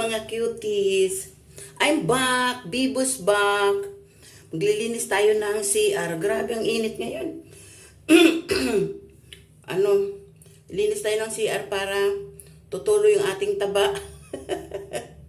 mga cuties. I'm back. Bibos back. Maglilinis tayo ng CR. Grabe ang init ngayon. ano, linis tayo ng CR para tutuloy yung ating taba.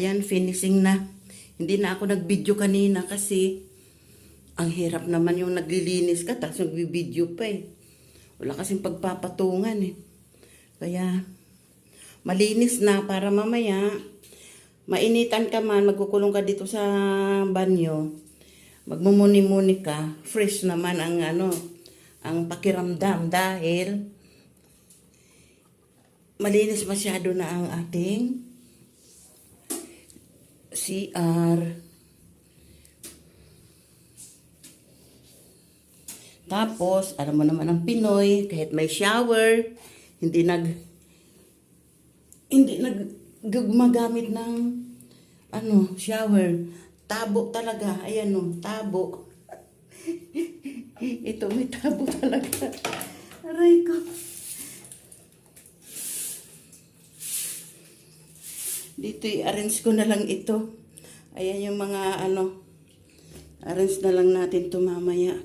Ayan, finishing na. Hindi na ako nag-video kanina kasi ang hirap naman yung naglilinis ka tapos nag-video pa eh. Wala kasing pagpapatungan eh. Kaya, malinis na para mamaya, mainitan ka man, magkukulong ka dito sa banyo, magmumuni-muni ka, fresh naman ang ano, ang pakiramdam dahil malinis masyado na ang ating CR. Tapos, alam mo naman ang Pinoy, kahit may shower, hindi nag hindi nag gumagamit ng ano, shower. Tabo talaga. Ayan o, tabo. Ito, may tabo talaga. Aray ko. Dito i-arrange ko na lang ito. Ayan yung mga ano. Arrange na lang natin ito mamaya.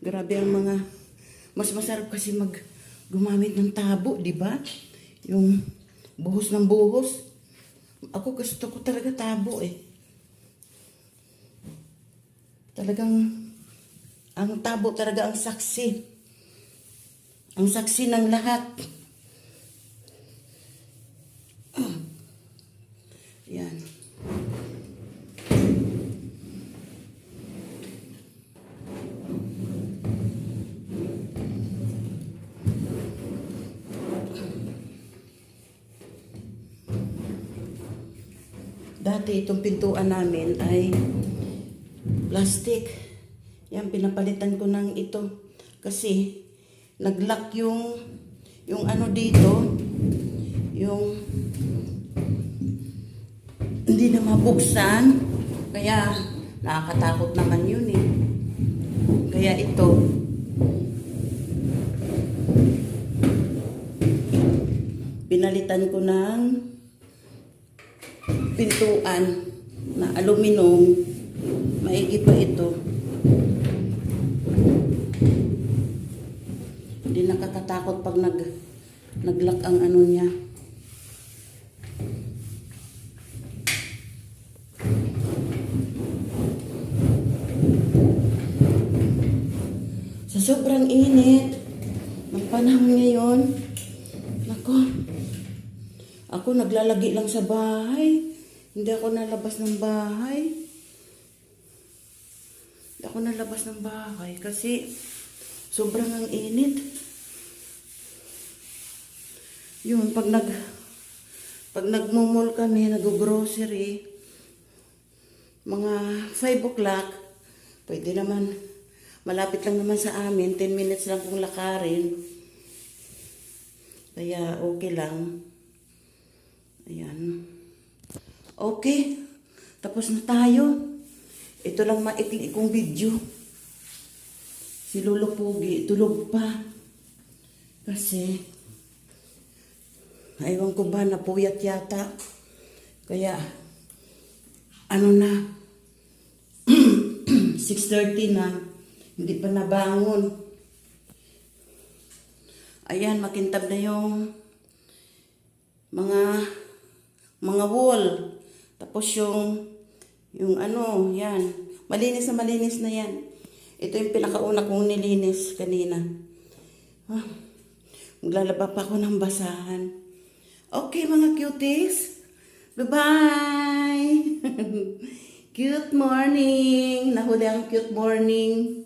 Grabe ang mga mas masarap kasi mag gumamit ng tabo, di ba? Yung buhos ng buhos. Ako gusto ko talaga tabo eh. Talagang ang tabo talaga ang saksi. Ang saksi ng lahat. Yan. Dati itong pintuan namin ay plastic. Yan, pinapalitan ko ng ito. Kasi, nag-lock yung, yung ano dito, yung hindi na mabuksan. Kaya, nakakatakot naman yun eh. Kaya ito, pinalitan ko ng pintuan na aluminum. Maigi pa ito. Hindi nakakatakot pag nag naglock ang ano niya. Sobrang init ng panahon ngayon, nako, ako naglalagi lang sa bahay. Hindi ako nalabas ng bahay. Hindi ako nalabas ng bahay kasi sobrang ang init. Yun, pag nag pag nagmumol kami, nag-grocery, mga 5 o'clock, pwede naman, malapit lang naman sa amin, 10 minutes lang kung lakarin. Kaya okay lang. Ayan. Okay. Tapos na tayo. Ito lang maikli kong video. Si Lolo Pugi, tulog pa. Kasi, aywan ko ba, napuyat yata. Kaya, ano na, 6.30 na, hindi pa nabangon. Ayan, makintab na yung mga mga wall. Tapos yung yung ano, yan. Malinis na malinis na yan. Ito yung pinakauna kong nilinis kanina. Ah, maglalaba pa ako ng basahan. Okay, mga cuties. Bye-bye! cute morning! Nahuli ang cute morning.